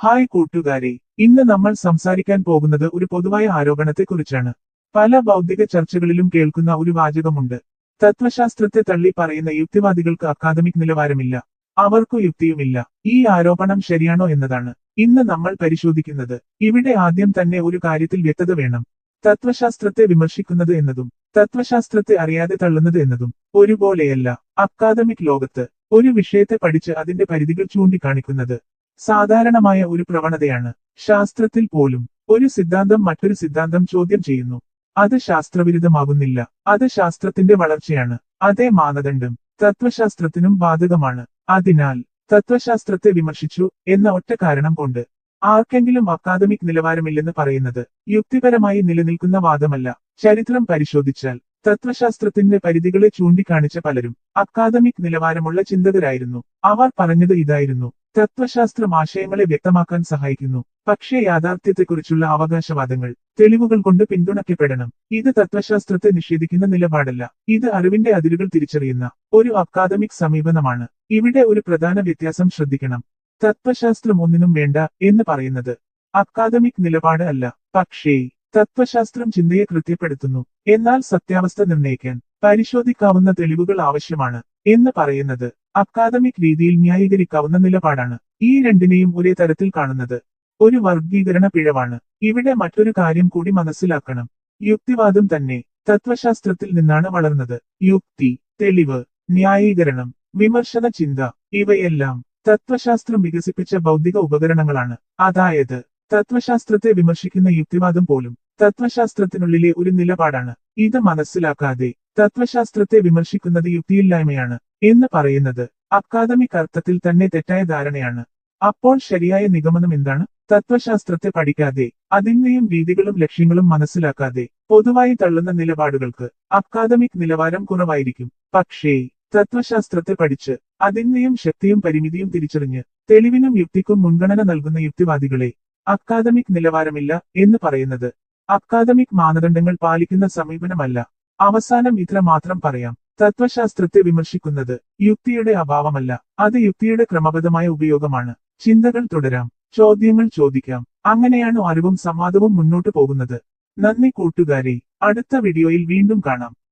Hi കൂട്ടുകാരെ ഇന്ന് നമ്മൾ സംസാരിക്കാൻ പോകുന്നത് ഒരു പൊതുവായ ആരോപണത്തെക്കുറിച്ചാണ്. പല ബൗദ്ധിക ചർച്ചകളിലും കേൾക്കുന്ന ഒരു വാചകമുണ്ട്. തത്വശാസ്ത്രത്തെ തള്ളി പറയുന്ന യുക്തിവാദികൾക്ക് അക്കാദമിക് നിലവാരമില്ല. അവർക്കു യുക്തിയുമില്ല. ഈ ആരോപണം ശരിയാണോ എന്നതാണ് ഇന്ന് നമ്മൾ പരിശോധിക്കുന്നത്. ഇവിടെ ആദ്യം തന്നെ ഒരു കാര്യത്തിൽ വ്യക്തത വേണം. തത്വശാസ്ത്രത്തെ വിമർശിക്കുന്നത് എന്നതും തത്വശാസ്ത്രത്തെ അറിയാതെ തള്ളുന്നത് എന്നതും ഒരുപോലെയല്ല. അക്കാദമിക് ലോകത്ത് ഒരു വിഷയത്തെ പഠിച്ച് അതിന്റെ പരിധികൾ ചൂണ്ടിക്കാണിക്കുന്നത് സാധാരണമായ ഒരു പ്രവണതയാണ്. ശാസ്ത്രത്തിൽ പോലും ഒരു സിദ്ധാന്തം മറ്റൊരു സിദ്ധാന്തം ചോദ്യം ചെയ്യുന്നു. അത് ശാസ്ത്രവിരുദ്ധമാകുന്നില്ല. അത് ശാസ്ത്രത്തിന്റെ വളർച്ചയാണ്. അതേ മാനദണ്ഡം തത്വശാസ്ത്രത്തിനും ബാധകമാണ്. അതിനാൽ തത്വശാസ്ത്രത്തെ വിമർശിച്ചു എന്ന ഒറ്റ കാരണം കൊണ്ട് ആർക്കെങ്കിലും അക്കാദമിക് നിലവാരമില്ലെന്ന് പറയുന്നത് യുക്തിപരമായി നിലനിൽക്കുന്ന വാദമല്ല. ചരിത്രം പരിശോധിച്ചാൽ തത്വശാസ്ത്രത്തിന്റെ പരിധികളെ ചൂണ്ടിക്കാണിച്ച പലരും അക്കാദമിക് നിലവാരമുള്ള ചിന്തകരായിരുന്നു. അവർ പറഞ്ഞത് ഇതായിരുന്നു. തത്വശാസ്ത്രം ആശയങ്ങളെ വ്യക്തമാക്കാൻ സഹായിക്കുന്നു. പക്ഷേ യാഥാർത്ഥ്യത്തെക്കുറിച്ചുള്ള അവകാശവാദങ്ങൾ തെളിവുകൾ കൊണ്ട് പിന്തുണയ്ക്കപ്പെടണം. ഇത് തത്വശാസ്ത്രത്തെ നിഷേധിക്കുന്ന നിലപാടല്ല. ഇത് അറിവിന്റെ അതിരുകൾ തിരിച്ചറിയുന്ന ഒരു അക്കാദമിക് സമീപനമാണ്. ഇവിടെ ഒരു പ്രധാന വ്യത്യാസം ശ്രദ്ധിക്കണം. തത്വശാസ്ത്രം ഒന്നിനും വേണ്ട എന്ന് പറയുന്നത് അക്കാദമിക് നിലപാട് അല്ല. പക്ഷേ തത്വശാസ്ത്രം ചിന്തയെ കൃത്യപ്പെടുത്തുന്നു. എന്നാൽ സത്യാവസ്ഥ നിർണയിക്കാൻ പരിശോധിക്കാവുന്ന തെളിവുകൾ ആവശ്യമാണ് എന്ന് പറയുന്നത് അക്കാദമിക് രീതിയിൽ ന്യായീകരിക്കാവുന്ന നിലപാടാണ് ഈ രണ്ടിനെയും ഒരേ തരത്തിൽ കാണുന്നത്. ഒരു വർഗീകരണ പിഴവാണ്. ഇവിടെ മറ്റൊരു കാര്യം കൂടി മനസ്സിലാക്കണം. യുക്തിവാദം തന്നെ തത്വശാസ്ത്രത്തിൽ നിന്നാണ് വളർന്നത്. യുക്തി തെളിവ് ന്യായീകരണം വിമർശന ചിന്ത ഇവയെല്ലാം തത്വശാസ്ത്രം വികസിപ്പിച്ച ഭൗതിക ഉപകരണങ്ങളാണ്. അതായത് തത്വശാസ്ത്രത്തെ വിമർശിക്കുന്ന യുക്തിവാദം പോലും തത്വശാസ്ത്രത്തിനുള്ളിലെ ഒരു നിലപാടാണ്. ഇത് മനസ്സിലാക്കാതെ തത്വശാസ്ത്രത്തെ വിമർശിക്കുന്നത് യുക്തിയില്ലായ്മയാണ് എന്ന് പറയുന്നത് അക്കാദമിക് അർത്ഥത്തിൽ തന്നെ തെറ്റായ ധാരണയാണ്. അപ്പോൾ ശരിയായ നിഗമനം എന്താണ്? തത്വശാസ്ത്രത്തെ പഠിക്കാതെ അതിന്റെയും രീതികളും ലക്ഷ്യങ്ങളും മനസ്സിലാക്കാതെ പൊതുവായി തള്ളുന്ന നിലപാടുകൾക്ക് അക്കാദമിക് നിലവാരം കുറവായിരിക്കും. പക്ഷേ തത്വശാസ്ത്രത്തെ പഠിച്ച് അതിന്റെയും ശക്തിയും പരിമിതിയും തിരിച്ചറിഞ്ഞ് തെളിവിനും യുക്തിക്കും മുൻഗണന നൽകുന്ന യുക്തിവാദികളെ അക്കാദമിക് നിലവാരമില്ല എന്ന് പറയുന്നത് അക്കാദമിക് മാനദണ്ഡങ്ങൾ പാലിക്കുന്ന സമീപനമല്ല. അവസാനം ഇത്ര മാത്രം പറയാം. തത്വശാസ്ത്രത്തെ വിമർശിക്കുന്നത് യുക്തിയുടെ അഭാവമല്ല. അത് യുക്തിയുടെ ക്രമബദ്ധമായ ഉപയോഗമാണ്. ചിന്തകൾ തുടരാം. ചോദ്യങ്ങൾ ചോദിക്കാം. അങ്ങനെയാണ് അറിവും സംവാദവും മുന്നോട്ടു പോകുന്നത്. നന്ദി കൂട്ടുകാരെ. അടുത്ത വീഡിയോയിൽ വീണ്ടും കാണാം.